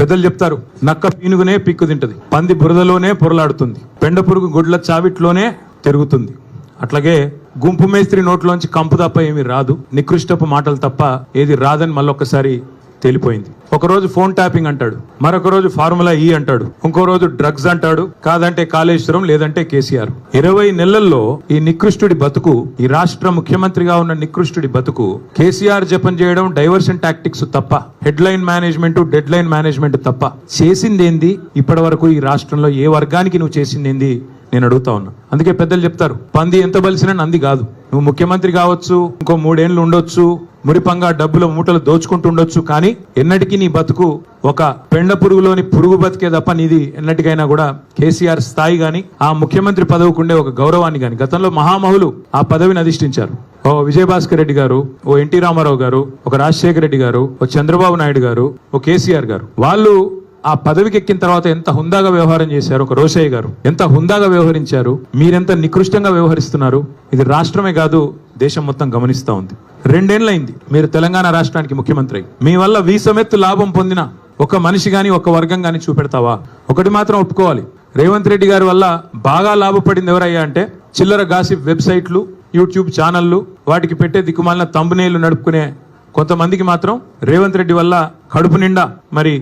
పెద్దలు చెప్తారు నక్క పీనుగునే పిక్కు తింటది పంది బురదలోనే పొరలాడుతుంది పెండ పురుగు గుడ్ల చావిట్లోనే తిరుగుతుంది. అట్లాగే గుంపు మేస్త్రి నోట్లోంచి కంపు తప్ప ఏమి రాదు నికృష్టపు మాటలు తప్ప ఏది రాదని మళ్ళొక్కసారి తేలిపోయింది. ఒకరోజు ఫోన్ ట్యాపింగ్ అంటాడు మరొక రోజు ఫార్ములా ఈ అంటాడు ఇంకో రోజు డ్రగ్స్ అంటాడు కాదంటే కాళేశ్వరం లేదంటే కేసీఆర్. ఇరవై నెలల్లో ఈ నికృష్టుడి బతుకు ఈ రాష్ట్ర ముఖ్యమంత్రిగా ఉన్న నికృష్టుడి బతుకు కేసీఆర్ జపం చేయడం డైవర్షన్ టాక్టిక్స్ తప్ప headline management deadline management తప్ప. చేసిందేంది? ఇప్పటి వరకు ఈ రాష్ట్రంలో ఏ వర్గానికి నువ్వు చేసిందేంది? నేను అడుగుతా ఉన్నా. అందుకే పెద్దలు చెప్తారు పంది ఎంత బలిసినా నంది కాదు. నువ్వు ముఖ్యమంత్రి కావచ్చు ఇంకో మూడేళ్ళు ఉండొచ్చు మురిపంగా డబ్బుల మూటలు దోచుకుంటుండొచ్చు కానీ ఎన్నటికీ నీ బతుకు ఒక పెండ పురుగులోని పురుగు బతికే తప్ప నీది ఎన్నటికైనా కూడా కేసీఆర్ స్థాయి గాని ఆ ముఖ్యమంత్రి పదవికుండే ఒక గౌరవాన్ని గాని. గతంలో మహామహులు ఆ పదవిని అధిష్ఠించారు. ఓ విజయభాస్కర్ రెడ్డి గారు ఓ ఎన్టీ రామారావు గారు ఒక రాజశేఖర రెడ్డి గారు ఓ చంద్రబాబు నాయుడు గారు ఓ కేసీఆర్ గారు. వాళ్ళు ఆ పదవికి ఎక్కిన తర్వాత ఎంత హుందాగా వ్యవహారం చేశారు? ఒక రోషయ్య గారు. ఎంత హుందాగా వ్యవహరించారు? మీరెంత నికృష్టంగా వ్యవహరిస్తున్నారు? ఇది రాష్ట్రమే కాదు దేశం మొత్తం గమనిస్తూ ఉంది. రెండేళ్ళైంది మీరు తెలంగాణ రాష్ట్రానికి ముఖ్యమంత్రి అయి. మీ వల్ల వీసమెత్తు లాభం పొందిన ఒక మనిషి కానీ ఒక వర్గం కానీ చూపెడతావా? ఒకటి మాత్రం ఒప్పుకోవాలి. రేవంత్ రెడ్డి గారి వల్ల బాగా లాభపడింది ఎవరయ్యా అంటే చిల్లర గాసిప్ వెబ్సైట్లు యూట్యూబ్ ఛానళ్ళు వాటికి పెట్టే దిక్కుమాలిన తంబునేళ్ళు నడుపుకునే కొంతమందికి మాత్రం రేవంత్ రెడ్డి వల్ల కడుపు నిండా మరి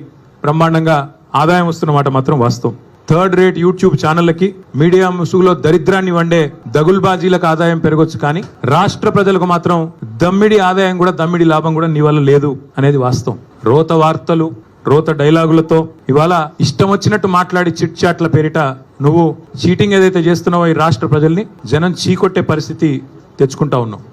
బ్రహ్మాండంగా ఆదాయం వస్తున్న మాట మాత్రం వాస్తవం. థర్డ్ రేట్ యూట్యూబ్ ఛానళ్ళకి మీడియా ముసుగులో దరిద్రాన్ని వండే దగుల్బాజీలకు ఆదాయం పెరగొచ్చు కానీ రాష్ట్ర ప్రజలకు మాత్రం దమ్మిడి ఆదాయం కూడా దమ్మిడి లాభం కూడా నీ వల్ల లేదు అనేది వాస్తవం. రోత వార్తలు రోత డైలాగులతో ఇవాళ ఇష్టం వచ్చినట్టు మాట్లాడి చిట్ చాట్ల పేరిట నువ్వు చీటింగ్ ఏదైతే చేస్తున్నావో ఈ రాష్ట్ర ప్రజల్ని జనం చీకొట్టే పరిస్థితి తెచ్చుకుంటా ఉన్నావు.